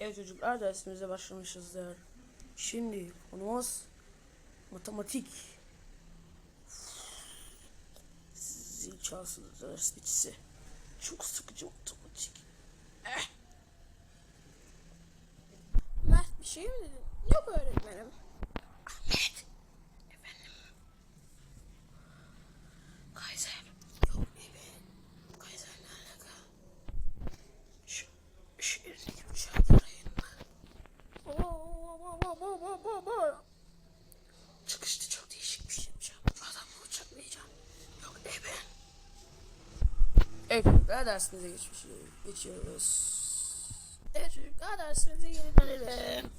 Evet çocuklar dersimize başlamışızdır. Şimdi konumuz matematik. Zil çalsın ders bitisi. Çok sıkıcı matematik. Mert bir şey mi dedin? Yok öğretmenim. Ahmet. Efendim. Kaiser. Yok evet. Kaiser ne alaka? Şu, şu elindeki bıçağı arayın mı? Çıkışta çok değişik bir şey yapacağım. Adamı bıçaklayacağım. Yok ebe. Evet çocuklar dersimize geçmiş, geçiyoruz. Evet çocuklar dersimize geri dönelim.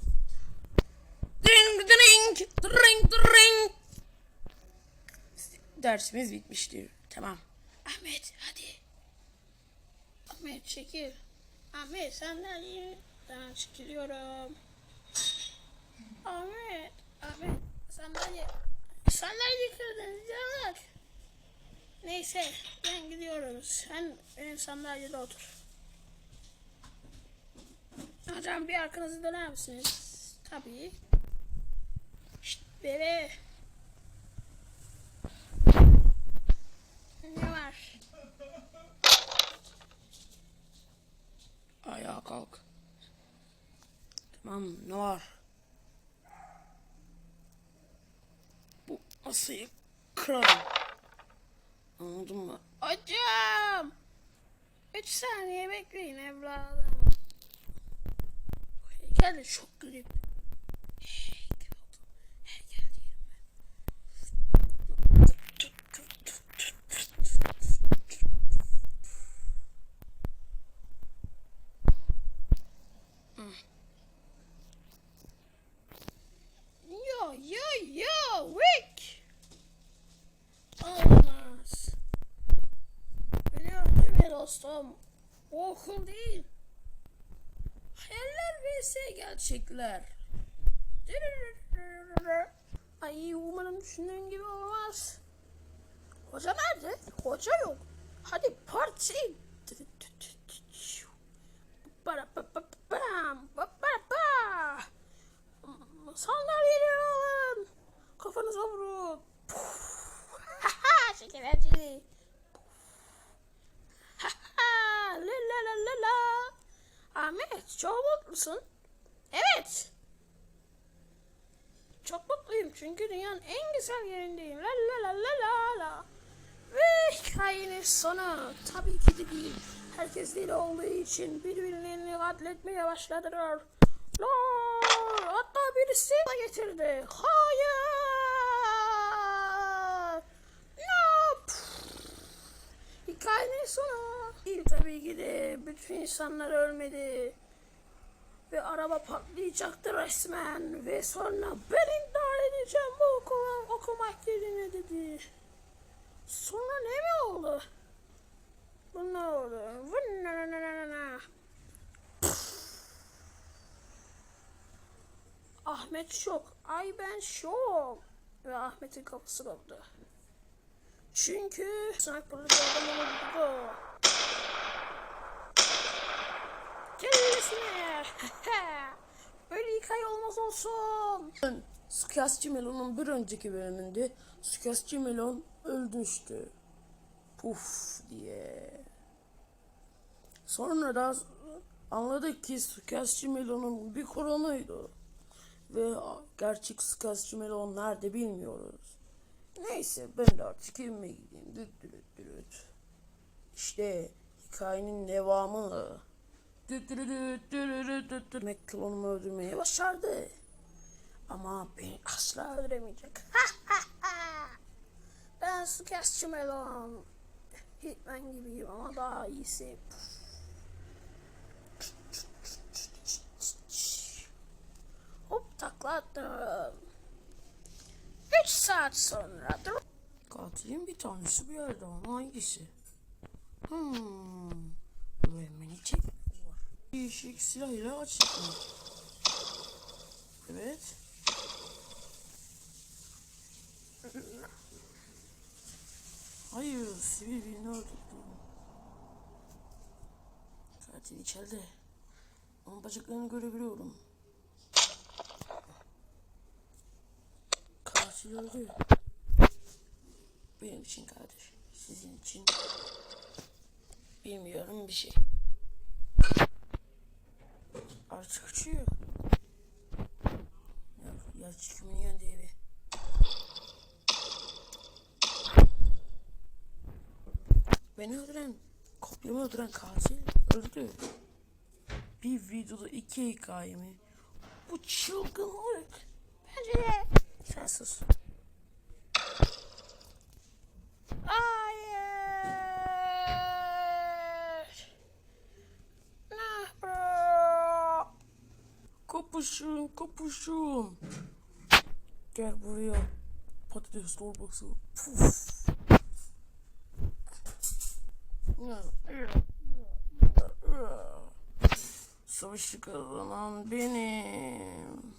Dring dring dring dring. Dersimiz bitmiştir. Tamam. Ahmet hadi. Ahmet çekil. Ahmet sandalye. Ben çekiliyorum. Ahmet. Ahmet sandalye. Sandalye kırdın canlar. Neyse ben gidiyorum. Sen benim sandalyede otur. Hocam bir arkanızı döner misiniz? Tabii. Şşt bebe. Ne var? Ayağa kalk. Tamam ne var? Bu masayı kırarım. Anladın mı? Hocam. Üç saniye bekleyin evladım. Bu heykel de çok garip. Heykel oldu. Heykel diyelim ben. Yo yo yo Rick. Olmaz. Biliyorum değil mi dostum? Okul değil. Hayaller vs gerçekler. Ay umarım düşündüğün gibi olmaz. Hoca nerede? Hoca yok. Hadi parti. Mutlusun. Evet. Çok mutluyum çünkü dünyanın en güzel yerindeyim. La la la la la la. Ve hikayenin sonu tabii ki de değil. Herkes deli olduğu için birbirlerini katletmeye başladılar. La, hatta birisi de getirdi. Hayır. No. Hikayenin sonu. Değil tabii ki de. Bütün insanlar ölmedi. Ve araba patlayacaktı resmen. Ve sonra ben intihar edeceğim bu okula okumak yerine dedi. Sonra ne mi oldu? Bu ne oldu? Bu ne ne ne ne? Ahmet şok. Ay ben şok. Ve Ahmet'in kapısı koptu. Çünkü sniper'lı bir adam onu Böyle hikaye olmaz olsun. Sukiyasçı Melon'un bir önceki bölümünde Sukiyasçı Melon öldürmüştü. Puf diye. Sonra da anladık ki Sukiyasçı Melon'un bir koronuydu. Ve gerçek Sukiyasçı Melon nerede bilmiyoruz. Neyse ben de artık evime gideyim. Düt düt düt. İşte hikayenin devamı. Düt. Mac klonumu öldürmeyi başardı. Ama beni asla öldüremeyecek. Ben Sukiyasçı Melon. Hitman gibiyim ama daha iyisi. Hop takla attım. Üç saat sonra dur. Katilin bir tanesi bir yerde ama hangisi? Hmm. Bu emmeni çek var. Değişik silah ile açıklı. Evet. Hayır, sivil birini öldürdüm. Katil içeride. Ama bacaklarını görebiliyorum. Katil öldü. Benim için kardeş. Sizin için. Bilmiyorum bir şey. Artık uçuyor. Ya, ya çıkımın yanında evi. Beni öldüren, kopyamı öldüren katil öldü. Bir videoda iki hikaye mi? Bu çılgınlık. Bence de. Sen sus. Hayır. Nah bro. Kapışın, kapışın. Gel buraya. Patates torbası. Puf. Savaşı kazanan benim.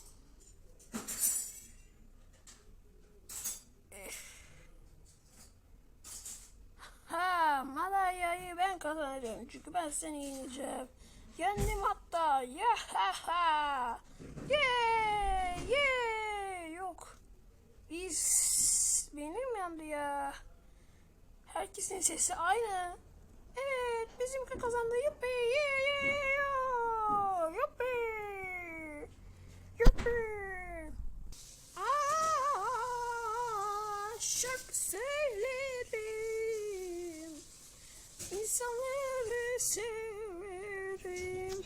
Ha madalyayı ben kazanacağım çünkü ben seni yeneceğim. Yendim hatta. Ya ha ha. Ye ye yok. Biz benim yandı ya. Herkesin sesi aynı. Evet bizimki kazandı. Yuppi ye ye ye yo. Yuppi. Yuppi. Şarkı söylerim. İnsanları severim.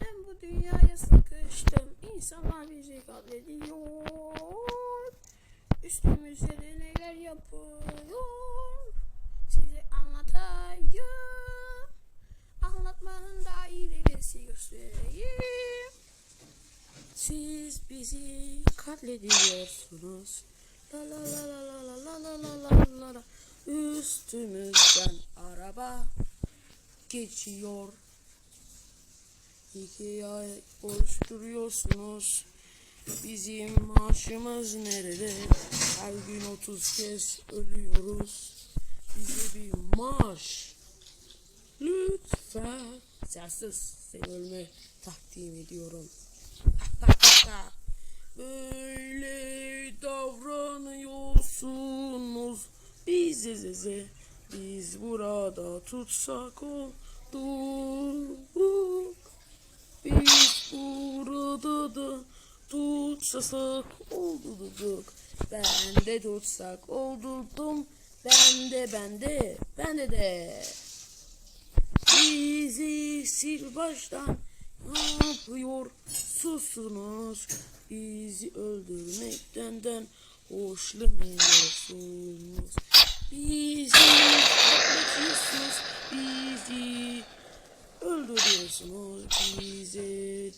Ben bu dünyaya sıkıştım. İnsanlar bizi katlediyor. Üstümüzde de neler yapıyor. Anlatayım. Anlatmanın da ilerisi göstereyim. Siz bizi katlediyorsunuz. La la la la la la la la la la la. Üstümüzden araba geçiyor. İki ay oluşturuyorsunuz. Bizim maaşımız nerede? Her gün 30 kez ölüyoruz. Bize bir maaş. Lütfen. Sensiz seni ölme takdim ediyorum. Böyle davranıyorsunuz bize zeze biz burada tutsak olduk biz burada da tutsasak olduk ben de tutsak oldurdum ben de ben de. Bizi sil baştan ne yapıyor susunuz. Bizi öldürmekten den hoşlanıyorsunuz. Bizi katletiyorsunuz Bizi öldürüyorsunuz. Bize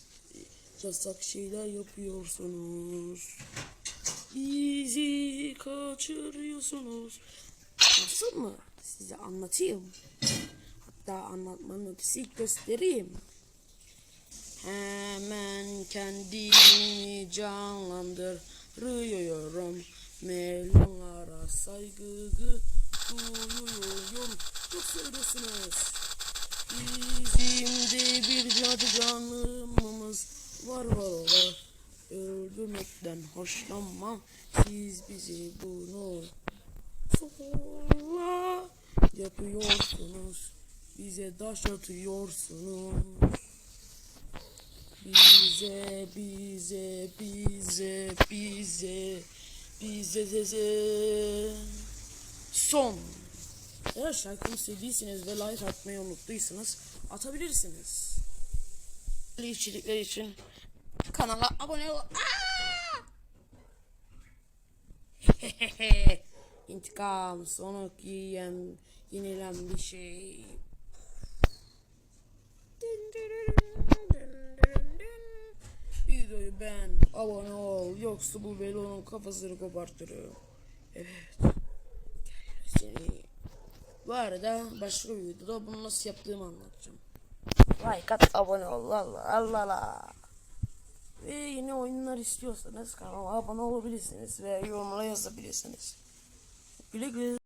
yasak şeyler yapıyorsunuz. Bizi kaçırıyorsunuz Nasıl mı? Size anlatayım Hatta anlatmanın ötesi göstereyim. Hemen kendimi canlandırıyorum. Melonlara saygı duyuyorum. Çok söylüyorsunuz. Bizim de bir cadı canlımız var var ola. Öldürmekten hoşlanmam. Siz bizi bunu zorla yapıyorsunuz. Bize taş atıyorsunuz. Bize, bize, bize, bize, bize, bize. Son. Eğer şarkımı sevdiyseniz ve like atmayı unuttuysanız atabilirsiniz. İçerikler için kanala abone ol. Aa! İntikam sonu yiyen yenilen bir şey. Videoyu beğen, abone ol. Yoksa bu velonun kafasını kopartırım. Evet. Seni. Bu arada başka bir videoda bunu nasıl yaptığımı anlatacağım. Like at, abone ol. Allah Allah Allah. Ve yeni oyunlar istiyorsanız kanala abone olabilirsiniz ve yorumlara yazabilirsiniz. Güle güle.